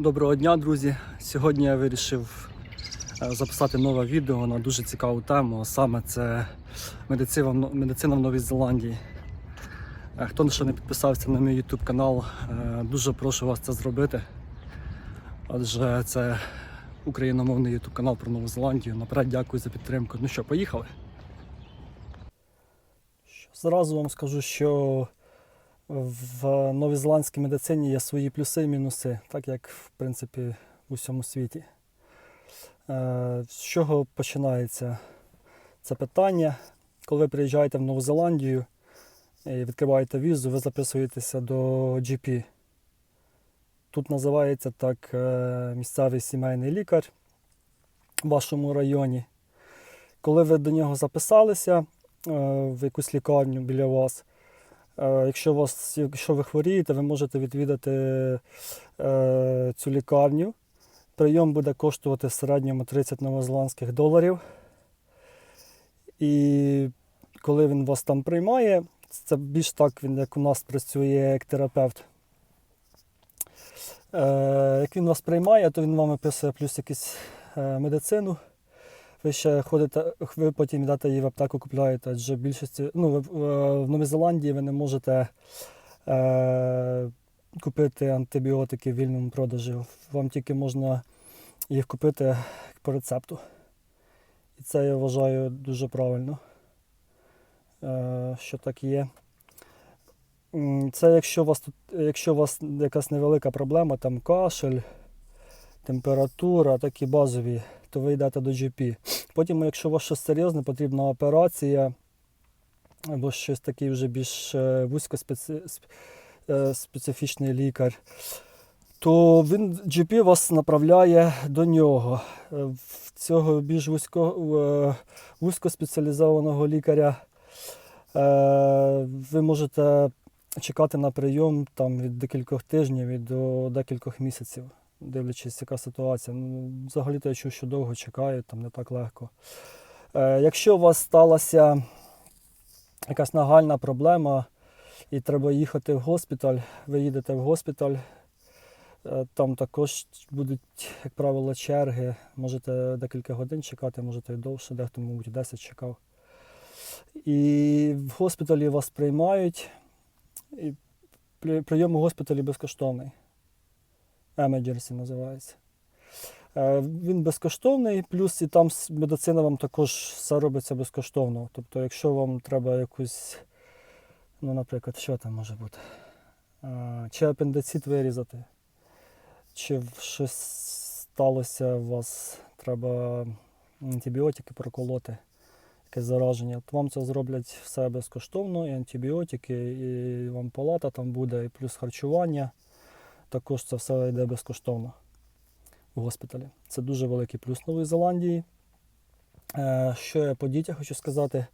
Доброго дня, друзі! Сьогодні я вирішив е, записати нове відео на дуже цікаву тему, а саме це медицина, в Новій Зеландії. Е, Хто ще не підписався на мій YouTube канал, е, дуже прошу вас це зробити. Адже це україномовний YouTube канал про Нову Зеландію. Наперед дякую за підтримку. Ну що, поїхали? Зразу вам скажу, що в новозеландській медицині є свої плюси і мінуси, так як в принципі у всьому світі. Е, З чого починається це питання? Коли ви приїжджаєте в Нову Зеландію і відкриваєте візу, ви записуєтеся до GP. Тут називається так е, місцевий сімейний лікар в вашому районі. Коли ви до нього записалися е, в якусь лікарню біля вас, Якщо, вас, якщо ви хворієте, ви можете відвідати е, цю лікарню. Прийом буде коштувати в середньому 30 новозеландських доларів. І коли він вас там приймає, це більш так, він як у нас працює як терапевт. Е, як він вас приймає, то він вам виписує плюс якусь е, медицину. Ви ще ходите, ви потім йдете її в аптеку купляєте, адже більшості, ну, в Новій Зеландії ви не можете е, купити антибіотики в вільному продажі. Вам тільки можна їх купити по рецепту. І це я вважаю дуже правильно, е, що так є. Це якщо у вас тут, якщо у вас якась невелика проблема, там кашель, температура, такі базові, то ви йдете до GP. Потім, якщо у вас щось серйозне, потрібна операція або щось таке вже більш е, вузькоспецифічний лікар, то він GP вас направляє до нього. Е, В цього більш вузько, е, вузькоспеціалізованого лікаря е, ви можете чекати на прийом там, від декількох тижнів і до декількох місяців дивлячись, яка ситуація. Ну, взагалі-то я чув, що довго чекають, там не так легко. Е, якщо у вас сталася якась нагальна проблема і треба їхати в госпіталь, ви їдете в госпіталь, е, там також будуть, як правило, черги. Можете декілька годин чекати, можете і довше, дехто, мабуть, 10 чекав. І в госпіталі вас приймають, і прийом у госпіталі безкоштовний. Emergency називається. Е, Він безкоштовний, плюс і там медицина вам також все робиться безкоштовно. Тобто, якщо вам треба якусь, ну, наприклад, що там може бути? Е, Чи апендицит вирізати, чи щось сталося у вас, треба антибіотики проколоти, якесь зараження, то вам це зроблять все безкоштовно, і антибіотики, і вам палата там буде, і плюс харчування також це все йде безкоштовно в госпіталі. Це дуже великий плюс Нової Зеландії. Е, Що я по дітях хочу сказати?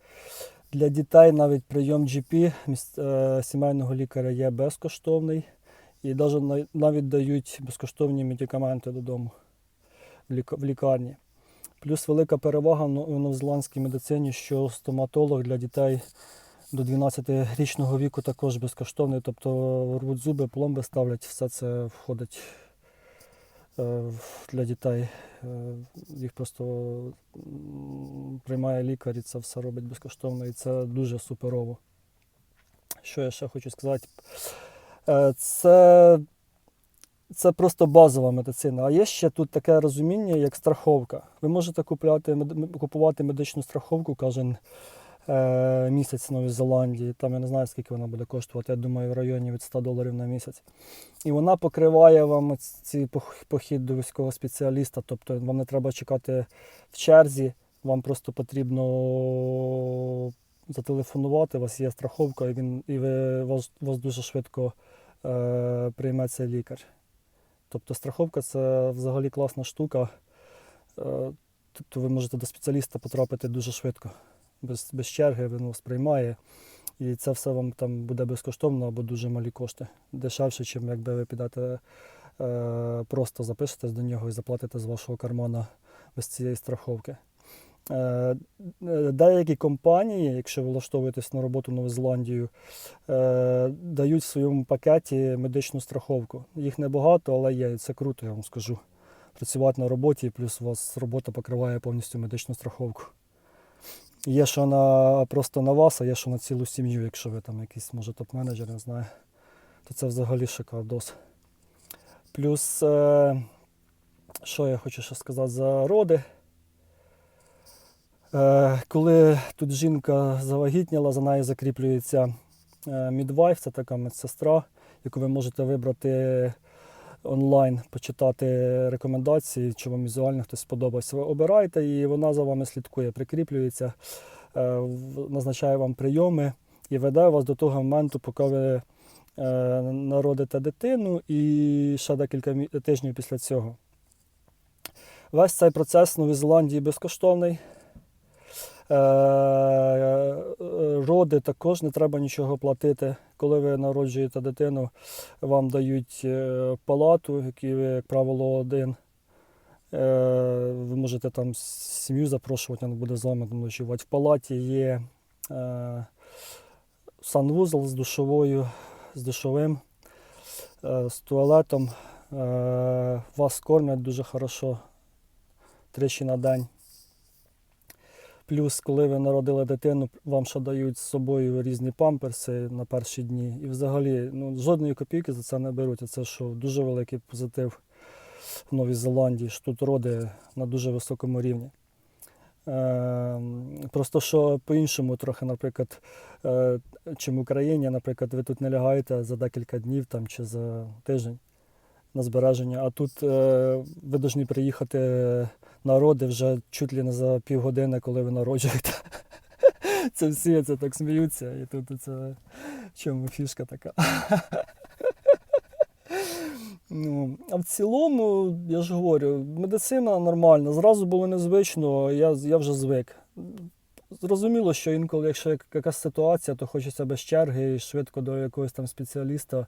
Для дітей навіть прийом GP е, сімейного лікаря є безкоштовний. І навіть, дають безкоштовні медикаменти додому в лікарні. Плюс велика перевага в новозеландській медицині, що стоматолог для дітей до 12-річного віку також безкоштовний, тобто рвуть зуби, пломби ставлять, все це входить е, для дітей. Е, Їх просто приймає лікар і це все робить безкоштовно, і це дуже суперово. Що я ще хочу сказати? Е, Це, це просто базова медицина. А є ще тут таке розуміння, як страховка. Ви можете купляти, купувати медичну страховку кожен місяць в Новій Зеландії. Там я не знаю, скільки вона буде коштувати. Я думаю, в районі від 100 доларів на місяць. І вона покриває вам ці похід до військового спеціаліста. Тобто вам не треба чекати в черзі, вам просто потрібно зателефонувати, у вас є страховка, і він і ви вас, вас дуже швидко е, прийме цей лікар. Тобто страховка це взагалі класна штука. Е, тобто ви можете до спеціаліста потрапити дуже швидко без, без черги, він вас приймає. І це все вам там буде безкоштовно або дуже малі кошти. Дешевше, ніж якби ви підете е, просто запишетесь до нього і заплатите з вашого кармана без цієї страховки. Е, е, Деякі компанії, якщо ви влаштовуєтесь на роботу в Нову Зеландію, е, дають в своєму пакеті медичну страховку. Їх небагато, але є, це круто, я вам скажу. Працювати на роботі, плюс у вас робота покриває повністю медичну страховку. Є що на, просто на вас, а є що на цілу сім'ю, якщо ви там якийсь, може, топ-менеджер, не знаю, то це взагалі шикардос. Плюс, е, що я хочу ще сказати за роди. Е, коли тут жінка завагітніла, за нею закріплюється е, мідвайф, це така медсестра, яку ви можете вибрати онлайн, почитати рекомендації, чи вам візуально хтось сподобався. Ви обираєте і вона за вами слідкує, прикріплюється, е, назначає вам прийоми і веде вас до того моменту, поки ви е, народите дитину і ще декілька тижнів після цього. Весь цей процес в Новій Зеландії безкоштовний. Е, е, Роди також не треба нічого платити. Коли ви народжуєте дитину, вам дають е, палату, які ви, як правило, один. Ви можете там сім'ю запрошувати, вона буде з вами ночувати. В палаті є санвузол з душовою, з душовим, з туалетом. Вас кормять дуже хорошо тричі на день. Плюс, коли ви народили дитину, вам ще дають з собою різні памперси на перші дні. І взагалі ну, жодної копійки за це не беруть. Це що дуже великий позитив в Новій Зеландії, що тут роди на дуже високому рівні. Е, просто що по-іншому трохи, наприклад, е, чим в Україні, наприклад, ви тут не лягаєте за декілька днів там, чи за тиждень на збереження, а тут е, ви повинні приїхати на роди вже чуть ли не за півгодини, коли ви народжуєте. Це всі це так сміються, і тут це чому фішка така. Ну, а в цілому, я ж говорю, медицина нормальна. Зразу було незвично, я, я вже звик. Зрозуміло, що інколи, якщо якась ситуація, то хочеться без черги і швидко до якогось там спеціаліста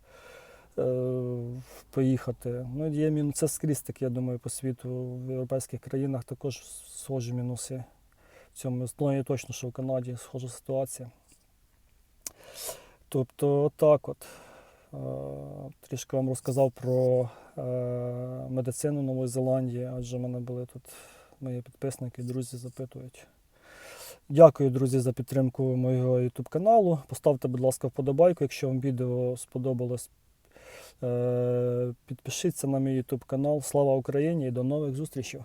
поїхати. Ну, є мінус, це скрізь таке, я думаю, по світу в європейських країнах також схожі мінуси. В цьому є точно, що в Канаді схожа ситуація. Тобто, так от. Е, Трішки вам розказав про е, медицину Нової Зеландії, адже в мене були тут мої підписники, друзі запитують. Дякую, друзі, за підтримку моєго YouTube каналу. Поставте, будь ласка, вподобайку, якщо вам відео сподобалось. Е, Підпишіться на мій YouTube канал. Слава Україні і до нових зустрічей!